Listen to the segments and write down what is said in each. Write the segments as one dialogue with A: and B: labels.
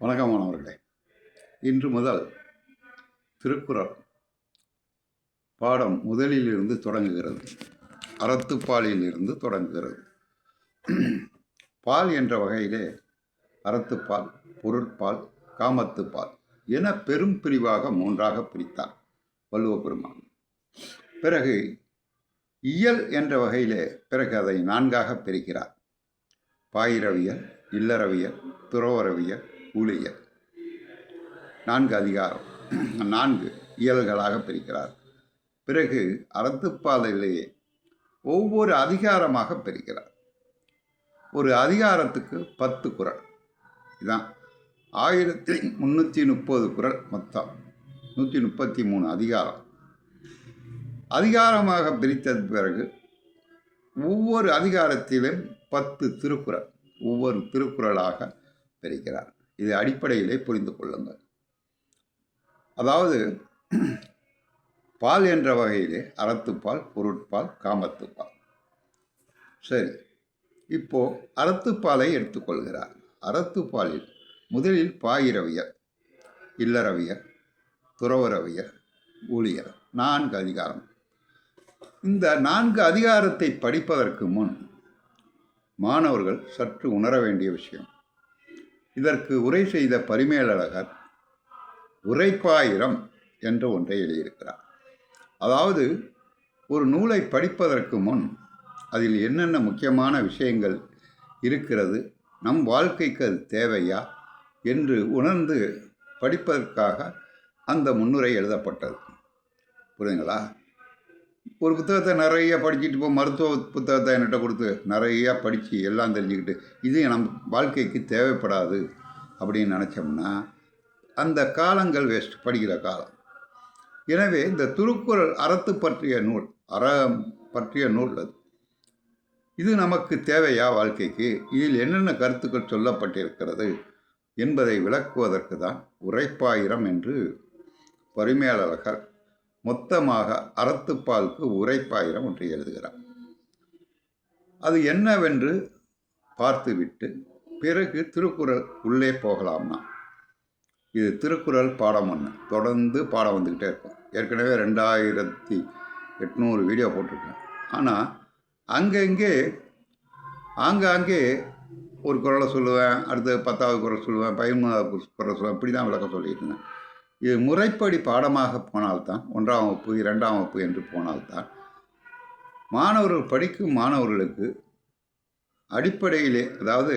A: வணக்கம் மாணவர்களே. இன்று முதல் திருக்குறள் பாடம் முதலிலிருந்து தொடங்குகிறது. அறத்துப்பாலில் இருந்து தொடங்குகிறது. பால் என்ற வகையிலே அறத்துப்பால் பொருட்பால் காமத்துப்பால் என பெரும் பிரிவாக மூன்றாக பிரித்தார் வள்ளுவ பெருமான். பிறகு இயல் என்ற வகையிலே பிறகு அதை நான்காக பிரிக்கிறார். பாயிரவியல் இல்லறவியல் துறவரவியல் ஊழியர். நான்கு அதிகாரம். நான்கு இயல்களாக பிரிக்கிறார். பிறகு அறத்துப்பாதையிலேயே ஒவ்வொரு அதிகாரமாக பிரிக்கிறார். ஒரு அதிகாரத்துக்கு பத்து குறள். இதான் ஆயிரத்தி முந்நூற்றி முப்பது குறள் மொத்தம். நூற்றி முப்பத்தி மூணு அதிகாரம். அதிகாரமாக பிரித்தது பிறகு ஒவ்வொரு அதிகாரத்திலும் பத்து திருக்குறள். ஒவ்வொரு திருக்குறளாக பிரிக்கிறார். இதை அடிப்படையிலே புரிந்து கொள்ளுங்கள். அதாவது பால் என்ற வகையிலே அறத்துப்பால் பொருட்பால் காமத்துப்பால். சரி. இப்போ அறத்துப்பாலை எடுத்துக்கொள்கிறார். அறத்துப்பாலில் முதலில் பாயிரவியர் இல்லறவியர் துறவரவியர் ஊழியர் நான்கு அதிகாரம். இந்த நான்கு அதிகாரத்தை படிப்பதற்கு முன் மாணவர்கள் சற்று உணர வேண்டிய விஷயம். இதற்கு உரை செய்த பரிமேலழகர் உரைப்பாயிரம் என்ற ஒன்றை எழுதியிருக்கிறார். அதாவது ஒரு நூலை படிப்பதற்கு முன் அதில் என்னென்ன முக்கியமான விஷயங்கள் இருக்கிறது நம் வாழ்க்கைக்கு அது தேவையா என்று உணர்ந்து படிப்பதற்காக அந்த முன்னுரை எழுதப்பட்டது. புரியுதுங்களா? ஒரு புத்தகத்தை நிறைய படிச்சுட்டு இப்போ மருத்துவ புத்தகத்தை என்கிட்ட கொடுத்து நிறையா படித்து எல்லாம் தெரிஞ்சுக்கிட்டு இது நம் வாழ்க்கைக்கு தேவைப்படாது அப்படின்னு நினச்சோம்னா அந்த காலங்கள் வேஸ்ட் படிக்கிற காலம். எனவே இந்த திருக்குறள் அறத்து பற்றிய நூல் அறம் பற்றிய நூல் அது. இது நமக்கு தேவையா வாழ்க்கைக்கு? இதில் என்னென்ன கருத்துக்கள் சொல்லப்பட்டிருக்கிறது என்பதை விளக்குவதற்கு தான் உரைப்பாயிரம் என்று பரிமேலழகர் மொத்தமாக அறத்துப்பாலுக்கு உரைப்பாயிரம் ஒன்று எழுதுகிறார். அது என்னவென்று பார்த்துவிட்டு பிறகு திருக்குறள் உள்ளே போகலாம்னா. இது திருக்குறள் பாடம் ஒன்று தொடர்ந்து பாடம் வந்துக்கிட்டே இருக்கும். ஏற்கனவே ரெண்டாயிரத்தி எட்நூறு வீடியோ போட்டிருக்கேன். ஆனால் அங்கங்கே ஆங்காங்கே ஒரு குரலை சொல்லுவேன் அடுத்து பத்தாவது குரல் சொல்லுவேன் பதிமூணாவது குரல் சொல்லுவேன் இப்படி தான் விளக்கம் சொல்லியிருந்தேன் இது முறைப்படி பாடமாக போனால்தான் ஒன்றாம் வகுப்பு இரண்டாம் வகுப்பு என்று போனால்தான் மாணவர்கள் படிக்கும் மாணவர்களுக்கு அடிப்படையிலே அதாவது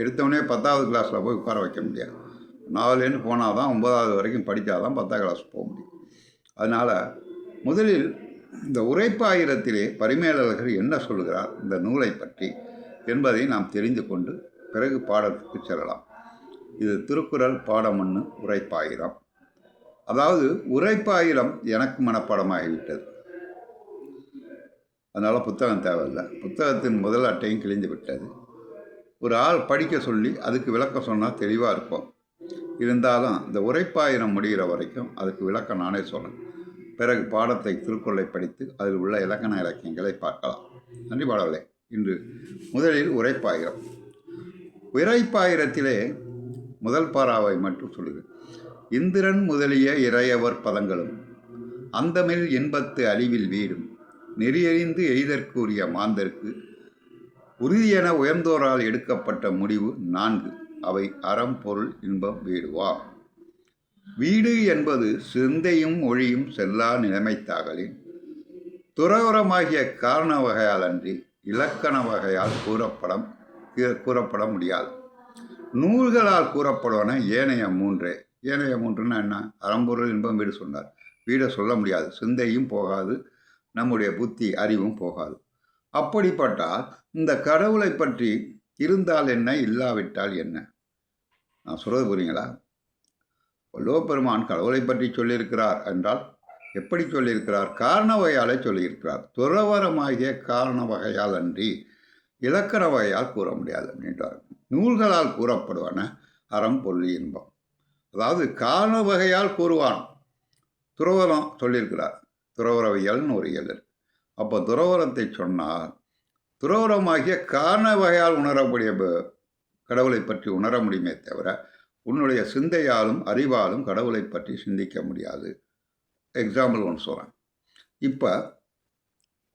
A: எடுத்தவொடனே பத்தாவது கிளாஸில் போய் உட்கார வைக்க முடியாது. நாலுலேருந்து போனால் தான் ஒன்பதாவது வரைக்கும் படித்தால் தான் பத்தாம் கிளாஸ் போக முடியும். அதனால் முதலில் இந்த உரைப்பாயிரத்திலே பரிமேலழகர் என்ன சொல்கிறார் இந்த நூலை பற்றி என்பதை நாம் தெரிந்து கொண்டு பிறகு பாடத்துக்கு செல்லலாம். இது திருக்குறள் பாடம் ஒன்று உரைப்பாயிரம். அதாவது உரைப்பாயிரம் எனக்கு மனப்பாடமாகிவிட்டது. அதனால் புத்தகம் தேவையில்லை. புத்தகத்தின் முதல் அட்டையும் கிழிந்து விட்டது. ஒரு ஆள் படிக்க சொல்லி அதுக்கு விளக்கம் சொன்னால் தெளிவாக இருக்கும் இருந்தாலும் இந்த உரைப்பாயிரம் முடிகிற வரைக்கும் அதுக்கு விளக்கம் நானே சொன்னேன் பிறகு பாடத்தை திருக்குறளை படித்து அதில் உள்ள இலக்கண இலக்கியங்களை பார்க்கலாம். நன்றி பாடவில்லை இன்று முதலில் உரைப்பாயிரம். உரைப்பாயிரத்திலே முதல் பாராவை மட்டும் சொல்லுது இந்திரன் முதலிய இறையவர் பதங்களும் அந்தமில் இன்பத்து அழிவில் வீடும் நெறியறிந்து எய்தற்குரிய மாந்தருக்கு உறுதியென உயர்ந்தோரால் எடுக்கப்பட்ட முடிவு நான்கு. அவை அறம் பொருள் இன்பம் வீடுவா? வீடு என்பது சிந்தையும் ஒழியும் செல்லா நிலைமைத்தாகலின் துறவரமாகிய காரண வகையால் அன்றி இலக்கண வகையால் கூறப்படம் கூறப்பட முடியாது. நூல்களால் கூறப்படுவன ஏனைய மூன்றே. ஏனைய மூன்றுன்னா என்ன? அறம்பொருள் இன்பம் வீடு சொன்னார். வீடை சொல்ல முடியாது. சிந்தையும் போகாது. நம்முடைய புத்தி அறிவும் போகாது. அப்படிப்பட்டால் இந்த கடவுளை பற்றி இருந்தால் என்ன? இல்லாவிட்டால் என்ன? நான் சொல்கிறது புரியுங்களா? வள்ளுவப்பெருமான் கடவுளை பற்றி சொல்லியிருக்கிறார் என்றால் எப்படி சொல்லியிருக்கிறார்? காரண வகையாலே சொல்லியிருக்கிறார். துறவரமாகிய காரண வகையால் அன்றி இலக்கண வகையால் கூற முடியாது. அப்படின்றார். நூல்களால் கூறப்படுவன அறம் பொருள் இன்பம். அதாவது காரண வகையால் கூறுவான். துறவரம் சொல்லியிருக்கிறார். துறவரவியல்னு ஒரு இயல். அப்போ துறவரத்தை சொன்னால் துறவரமாகிய காரண வகையால் உணரக்கூடிய கடவுளை பற்றி உணர முடியுமே தவிர உன்னுடைய சிந்தையாலும் அறிவாலும் கடவுளை பற்றி சிந்திக்க முடியாது. எக்ஸாம்பிள் ஒன்று சொல்கிறேன் இப்போ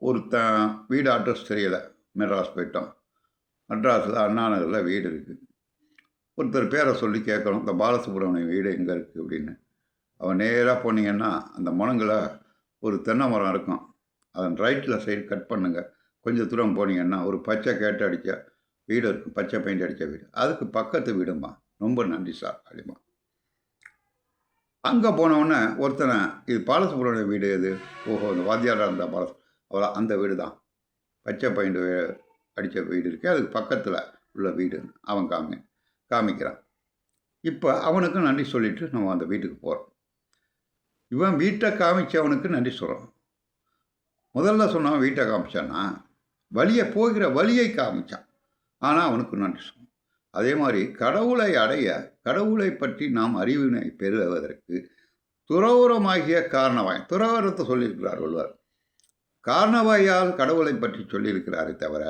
A: ஒருத்தன் வீடு அட்ரஸ் தெரியலை. மெட்ராஸ் போயிட்டோம் மெட்ராஸில் அண்ணா நகரில் வீடு இருக்குது ஒருத்தர் பேரை சொல்லி கேட்கணும் இந்த பாலசுப்ரமணியம் வீடு எங்கே இருக்குது அப்படின்னு. அவன் நேராக போனீங்கன்னா அந்த முனங்கில் ஒரு தென்னை மரம் இருக்கும். அதன் ரைட்டில் சைடு கட் பண்ணுங்கள் கொஞ்சம் தூரம் போனீங்கன்னா ஒரு பச்சை கேட்டு அடித்த வீடு இருக்கும். பச்சை பெயிண்ட் அடித்த வீடு. அதுக்கு பக்கத்து வீடுமா ரொம்ப நன்றி சார் அப்படிமா அங்கே போனவுடனே ஒருத்தனை இது பாலசுப்ரமணிய வீடு எது? ஓஹோ இந்த வாத்தியாராக இருந்தால் பாலசு அவ்வளோ அந்த வீடு தான் பச்சை பெயிண்ட் அடித்த வீடு இருக்குது அதுக்கு பக்கத்தில் உள்ள வீடு அவன் காமி காமிக்கிறான். இப்போ அவனுக்கும் நன்றி சொல்லிட்டு நம்ம அந்த வீட்டுக்கு போகிறோம் இவன் வீட்டை காமிச்சவனுக்கு நன்றி சொல்கிறோம் முதல்ல சொன்னவன் வீட்டை காமிச்சான்னா வழியை போகிற வழியை காமிச்சான். ஆனால் அவனுக்கு நன்றி சொன்னான். அதே மாதிரி கடவுளை அடைய கடவுளை பற்றி நாம் அறிவினை பெறுவதற்கு துறவுரமாகிய காரணவாய் துறவரத்தை சொல்லியிருக்கிறார் ஒருவர். காரணவாயால் கடவுளை பற்றி சொல்லியிருக்கிறாரே தவிர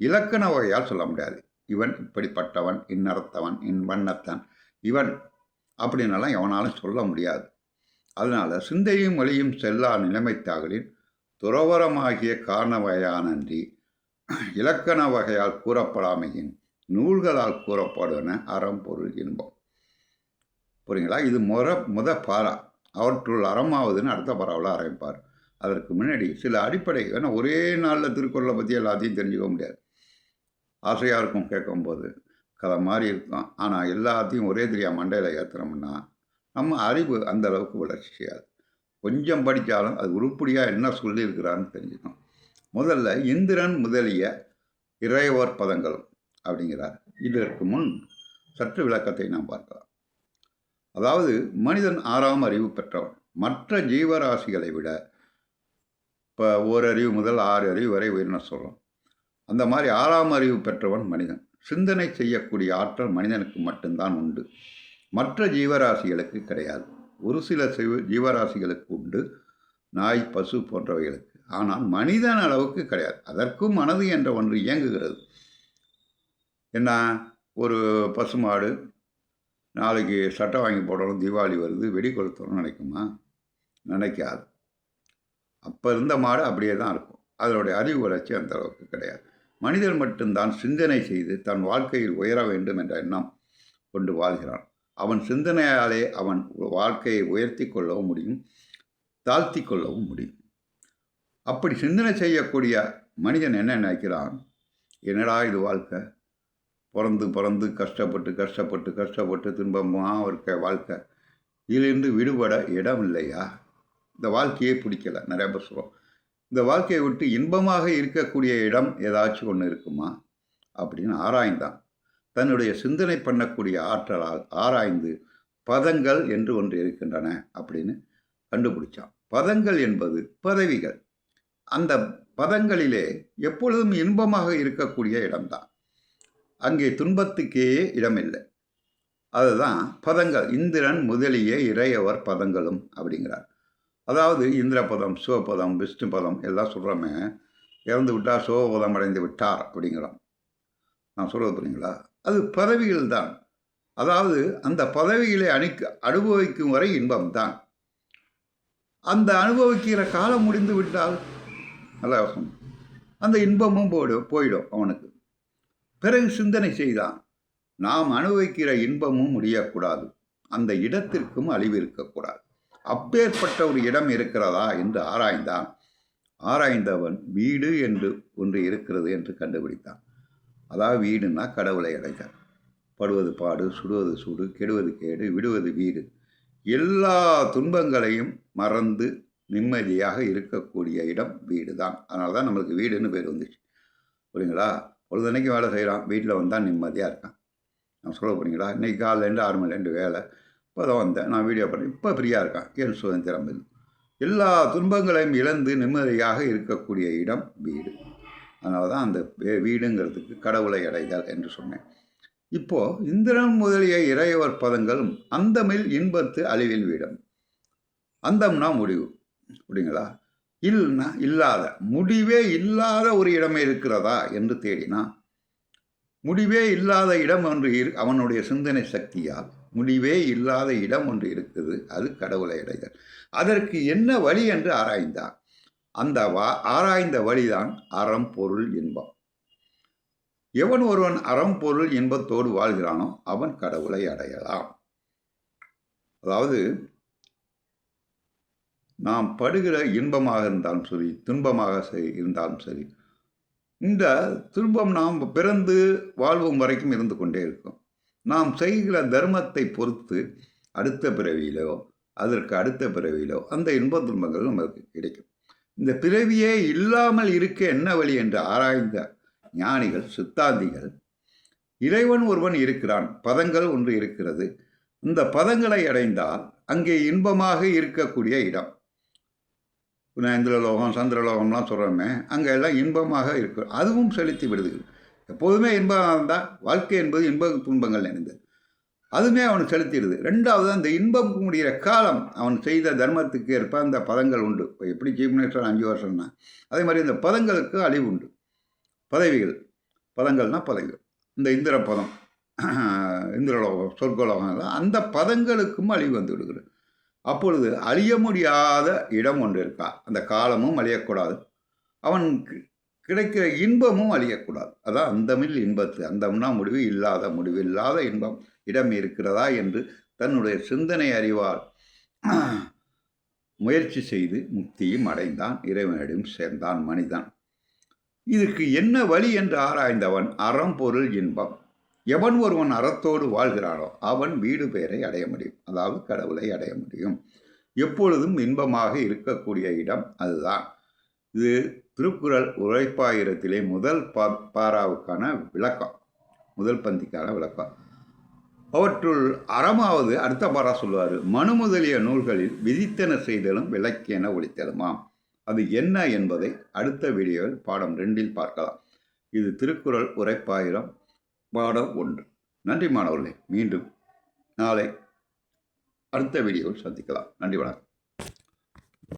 A: இலக்கண வகையால் சொல்ல முடியாது. இவன் இப்படிப்பட்டவன் இன்னறத்தவன் இன் வண்ணத்தன். இவன் அப்படின்னெல்லாம் எவனாலும் சொல்ல முடியாது. அதனால் சிந்தையும் மொழியும் செல்லா நிலைமைத்தாகலின் துறவரமாகிய காரண வகையானன்றி இலக்கண வகையால் கூறப்படாமையின் நூல்களால் கூறப்படுவன அறம் பொருள் இன்பம். புரியுங்களா? இது முற முத பாரா அவற்றுள் அறமாவதுன்னு அடுத்த பாராவில் ஆரம்பிப்பார். அதற்கு முன்னாடி சில அடிப்படை ஏன்னா ஒரே நாளில் திருக்குறளை பற்றி எல்லாத்தையும் தெரிஞ்சுக்க முடியாது. ஆசையாக இருக்கும் கேட்கும்போது. கதை மாதிரி இருக்கும். ஆனால் எல்லாத்தையும் ஒரே தெரியா மண்டையில் ஏற்றுனோம்னா நம்ம அறிவு அந்த அளவுக்கு வளர்ச்சி செய்யாது. கொஞ்சம் படித்தாலும் அது உருப்படியாக என்ன சொல்லியிருக்கிறான்னு தெரிஞ்சுக்கணும். முதல்ல இந்திரன் முதலிய இறைவர் பதங்களும் அப்படிங்கிறார். இதற்கு முன் சற்று விளக்கத்தை நாம் பார்க்கலாம். அதாவது மனிதன் ஆறாம் அறிவு பெற்றவன். மற்ற ஜீவராசிகளை விட இப்போ ஓரறிவு முதல் ஆறு அறிவு வரை உயிரின சொல்கிறோம் அந்த மாதிரி ஆறாம் அறிவு பெற்றவன் மனிதன். சிந்தனை செய்யக்கூடிய ஆற்றல் மனிதனுக்கு மட்டும்தான் உண்டு. மற்ற ஜீவராசிகளுக்கு கிடையாது. ஒரு சில ஜீவராசிகளுக்கு உண்டு. நாய் பசு போன்றவைகளுக்கு. ஆனால் மனிதன் அளவுக்கு கிடையாது. அதற்கும் மனது என்ற ஒன்று இயங்குகிறது. என்ன? ஒரு பசுமாடு நாளைக்கு சட்டை வாங்கி போடணும் தீபாவளி வருது வெடி கொளுத்தணும்னு நினைக்குமா? நினைக்காது. அப்போ இருந்த மாடு அப்படியே தான் இருக்கும். அதனுடைய அறிவு வளர்ச்சி அந்த அளவுக்கு கிடையாது. மனிதன் மட்டும்தான் சிந்தனை செய்து தன் வாழ்க்கையில் உயர வேண்டும் என்ற எண்ணம் கொண்டு வாழ்கிறான். அவன் சிந்தனையாலே அவன் வாழ்க்கையை உயர்த்தி கொள்ளவும் முடியும் தாழ்த்தி கொள்ளவும் முடியும். அப்படி சிந்தனை செய்யக்கூடிய மனிதன் என்ன நினைக்கிறான்? என்னடா இது வாழ்க்கை? பிறந்து பிறந்து கஷ்டப்பட்டு கஷ்டப்பட்டு கஷ்டப்பட்டு துன்பமாக இருக்க வாழ்க்கை? இதிலிருந்து விடுபட இடம் இல்லையா இந்த வாழ்க்கையே பிடிக்கல. நிறைய பேர் சொல்கிறோம் இந்த வாழ்க்கையை விட்டு இன்பமாக இருக்கக்கூடிய இடம் ஏதாச்சும் ஒன்று இருக்குமா? அப்படின்னு ஆராய்ந்தான். தன்னுடைய சிந்தனை பண்ணக்கூடிய ஆற்றலால் ஆராய்ந்து பதங்கள் என்று ஒன்று இருக்கின்றன அப்படின்னு கண்டுபிடிச்சான். பதங்கள் என்பது பதவிகள். அந்த பதங்களிலே எப்பொழுதும் இன்பமாக இருக்கக்கூடிய இடம்தான். அங்கே துன்பத்துக்கே இடமில்லை. அதுதான் பதங்கள். இந்திரன் முதலிய இறையவர் பதங்களும் அப்படிங்கிறார். அதாவது இந்திரபதம் சிவபதம் விஷ்ணு பதம் எல்லாம் சொல்கிறோமே இறந்து விட்டால் சிவபதம் அடைந்து விட்டார் அப்படிங்கிறோம். நான் சொல்கிறது புரியுங்களா? அது பதவிகள் தான் அதாவது அந்த பதவிகளை அணிக்க அனுபவிக்கும் வரை இன்பம் தான் அந்த அனுபவிக்கிற காலம் முடிந்து விட்டால் நல்ல யோசனை. அந்த இன்பமும் போயிடும் போயிடும் அவனுக்கு. பிறகு சிந்தனை செய்தான். நாம் அனுபவிக்கிற இன்பமும் முடியக்கூடாது. அந்த இடத்திற்கும் அழிவு இருக்கக்கூடாது அப்பேற்பட்ட ஒரு இடம் இருக்கிறதா என்று ஆராய்ந்தான். ஆராய்ந்தவன் வீடு என்று ஒன்று இருக்கிறது என்று கண்டுபிடித்தான். அதாவது வீடுனா கடவுளை அடைந்தார். படுவது பாடு சுடுவது சுடு கெடுவது கேடு விடுவது வீடு. எல்லா துன்பங்களையும் மறந்து நிம்மதியாக இருக்கக்கூடிய இடம் வீடு தான் அதனால தான் நம்மளுக்கு வீடுன்னு பேர் வந்துச்சு. புரியுங்களா பொழுதன்னைக்கு வேலை செய்கிறான் வீட்டில் வந்தால் நிம்மதியாக இருக்கான். நான் சொல்ல போகிறீங்களா இன்றைக்கி காலையிலேருந்து ஆறு மணிலேருந்து வேலை. இப்போ தான் வந்தேன். நான் வீடியோ பண்ணேன். இப்போ ஃப்ரீயாக இருக்கேன். என் சுதந்திரம் இது எல்லா துன்பங்களையும் இழந்து நிம்மதியாக இருக்கக்கூடிய இடம் வீடு. அதனால தான் அந்த வீடுங்கிறதுக்கு கடவுளை அடைதல் என்று சொன்னேன். இப்போது இந்திரன் முதலிய இறையவர் பதங்களும் அந்தமில் இன்பத்து அழிவில் வீடம். அந்தம்னா முடிவு. அப்படிங்களா இல்லைன்னா இல்லாத. முடிவே இல்லாத ஒரு இடமே இருக்கிறதா என்று தேடினா முடிவே இல்லாத இடம் ஒன்று இரு அவனுடைய சிந்தனை சக்தியால். முடிவே இல்லாத இடம் ஒன்று இருக்குது. அது கடவுளை அடைதல். அதற்கு என்ன வழி என்று ஆராய்ந்தான். அந்த வா ஆராய்ந்த வழிதான் அறம் பொருள் இன்பம். எவன் ஒருவன் அறம் பொருள் இன்பத்தோடு வாழ்கிறானோ அவன் கடவுளை அடையலாம். அதாவது நாம் படுகிற இன்பமாக இருந்தாலும் சரி துன்பமாக இருந்தாலும் சரி இந்த துன்பம் நாம் பிறந்து வாழ்வும் வரைக்கும் இருந்து கொண்டே இருக்கும். நாம் செய்கிற தர்மத்தை பொறுத்து அடுத்த பிறவியிலோ அதற்கு அடுத்த பிறவியிலோ அந்த இன்ப துன்பங்கள் நமக்கு கிடைக்கும். இந்த பிறவியே இல்லாமல் இருக்க என்ன வழி என்று ஆராய்ந்த ஞானிகள் சித்தாந்திகள் இறைவன் ஒருவன் இருக்கிறான் பதங்கள் ஒன்று இருக்கிறது. இந்த பதங்களை அடைந்தால் அங்கே இன்பமாக இருக்கக்கூடிய இடம். நான் இந்திரலோகம் சந்திரலோகம்லாம் சொல்கிறோமே அங்கே எல்லாம் இன்பமாக இருக்கும் அதுவும் செலுத்தி விடுது எப்போதுமே இன்பம் இருந்தால் வாழ்க்கை என்பது இன்ப துன்பங்கள் நிறைந்தது அதுவுமே அவன் செலுத்திடுது. ரெண்டாவது அந்த இன்பம் முடிகிற காலம் அவன் செய்த தர்மத்துக்கு ஏற்ப அந்த பதங்கள் உண்டு. இப்போ எப்படி சீஃப் மினிஸ்டர் அஞ்சு வருஷம்னா அதே மாதிரி இந்த பதங்களுக்கு அழிவு உண்டு. பதவிகள். பதங்கள்னா பதவிகள். இந்த இந்திர பதம் இந்திரலோகம் சொர்க்கலோகம் எல்லாம் அந்த பதங்களுக்கும் அழிவு வந்து விடுகிறது. அப்பொழுது அழிய முடியாத இடம் ஒன்று இருக்கா? அந்த காலமும் அழியக்கூடாது. அவன் கிடைக்கிற இன்பமும் அழியக்கூடாது. அதான் அந்தமில் இன்பத்து அந்தம்னா முடிவு இல்லாத முடிவு இல்லாத இன்பம் இடம் இருக்கிறதா என்று தன்னுடைய சிந்தனை அறிவால் முயற்சி செய்து முக்தியும் அடைந்தான் இறைவனிடம் சேர்ந்தான் மனிதன். இதுக்கு என்ன வழி என்று ஆராய்ந்தவன் அறம் பொருள் இன்பம். எவன் ஒருவன் அறத்தோடு வாழ்கிறானோ அவன் வீடு பெயரை அடைய முடியும். அதாவது கடவுளை அடைய முடியும். எப்பொழுதும் இன்பமாக இருக்கக்கூடிய இடம் அதுதான். இது திருக்குறள் உரைப்பாயிரத்திலே முதல் பா பாராவுக்கான விளக்கம். முதல் பந்திக்கான விளக்கம். அவற்றுள் அறமாவது அடுத்த பாரா சொல்லுவார் மனு முதலிய நூல்களில் விதித்தன செய்தலும் விளக்கென ஒழித்தலுமாம். அது என்ன என்பதை அடுத்த வீடியோவில் பாடம் ரெண்டில் பார்க்கலாம். இது திருக்குறள் உரைப்பாயிரம் பாடம் ஒன்று. நன்றி மாணவர்களே மீண்டும் நாளை அடுத்த வீடியோவில் சந்திக்கலாம். நன்றி வணக்கம்.